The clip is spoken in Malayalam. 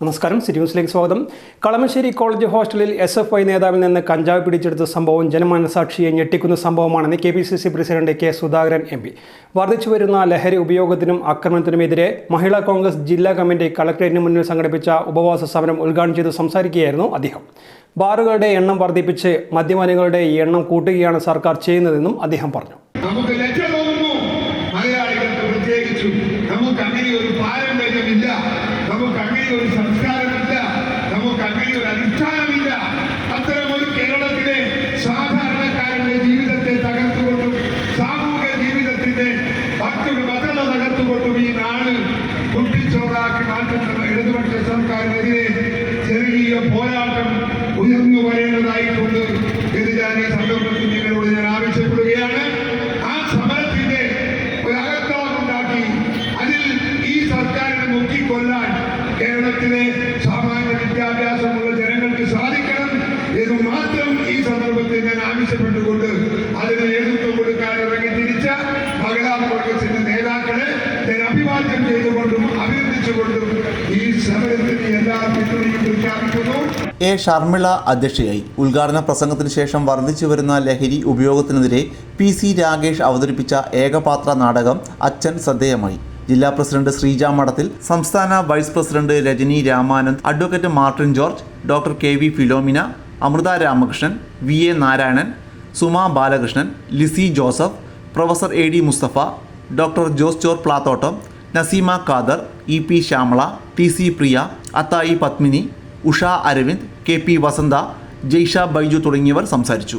നമസ്കാരം സിറ്റി ന്യൂസിലേക്ക് സ്വാഗതം. കളമശ്ശേരി കോളേജ് ഹോസ്റ്റലിൽ എസ് എഫ് ഐ നേതാവിൽ നിന്ന് കഞ്ചാവ് പിടിച്ചെടുത്ത സംഭവം ജനമനസാക്ഷിയെ ഞെട്ടിക്കുന്ന സംഭവമാണെന്ന് K P C C president K Sudhakaran M P. വർദ്ധിച്ചു വരുന്ന ലഹരി ഉപയോഗത്തിനും ആക്രമണത്തിനുമെതിരെ മഹിളാ കോൺഗ്രസ് ജില്ലാ കമ്മിറ്റി കളക്ടറേറ്റിന് മുന്നിൽ സംഘടിപ്പിച്ച ഉപവാസ സമരം ഉദ്ഘാടനം ചെയ്ത് സംസാരിക്കുകയായിരുന്നു അദ്ദേഹം. ബാറുകളുടെ എണ്ണം വർദ്ധിപ്പിച്ച് മദ്യപാനികളുടെ എണ്ണം കൂട്ടുകയാണ് സർക്കാർ ചെയ്യുന്നതെന്നും അദ്ദേഹം പറഞ്ഞു. നമുക്ക് തോന്നുന്നു. മലയാളികൾക്ക് നമുക്ക് അങ്ങനെ ഒരു അങ്ങനെ ഒരു സംസ്കാരമില്ല. നമുക്ക് അങ്ങനെ ഒരു അനുഷ്ഠാനമില്ല അത്തരം ഒരു കേരളത്തിലെ സാധാരണക്കാരന്റെ ജീവിതത്തെ തകർത്തുകൊണ്ടും സാമൂഹിക ജീവിതത്തിന്റെ മറ്റൊരു ഭദ്രത തകർത്തുകൊണ്ടും ഈ നാട് കുട്ടിച്ചോറാക്കി മാറ്റുന്ന ഇടതുപക്ഷ സർക്കാരിനെതിരെ ചെറിയ പോരാട്ടം ഉയർന്നു കേരളത്തിലെ സാമാന്യ വിദ്യാഭ്യാസമുള്ള ജനങ്ങൾക്ക് സാധിക്കണം എന്ന് മാത്രം ഈ സന്ദർഭത്തിൽ ഞാൻ ആവശ്യപ്പെട്ടുകൊണ്ട് അതിന് നേതൃത്വം കൊടുക്കാൻ ഇറങ്ങി തിരിച്ച മഹിളാ കോൺഗ്രസിന്റെ നേതാക്കളെ ഞാൻ അഭിവാദ്യം ചെയ്തുകൊണ്ടും അഭിനന്ദിച്ചുകൊണ്ടും ഈ സമരത്തിന് എല്ലാ പിന്തുണയും പ്രഖ്യാപിക്കുന്നു. എ. ഷർമിള അധ്യക്ഷയായി. ഉദ്ഘാടന പ്രസംഗത്തിന് ശേഷം വർദ്ധിച്ചു വരുന്ന ലഹരി ഉപയോഗത്തിനെതിരെ പി. സി. രാഗേഷ് അവതരിപ്പിച്ച ഏകപാത്ര നാടകം അച്ഛൻ ശ്രദ്ധേയമായി. ജില്ലാ പ്രസിഡന്റ് ശ്രീജ മഠത്തിൽ സംസ്ഥാന vice president Rajani Ramanand advocate Martin George doctor K V Philomena Amritha Ramakrishnan V A Narayanan Suma Balakrishnan Lissy Joseph professor A D Mustafa doctor Jose Chor Plathottam Naseema Khader E P Shyamala T C Priya Athayi Padmini Usha Aravind K P Vasantha Jaisha Baiju തുടങ്ങിയവർ സംസാരിച്ചു.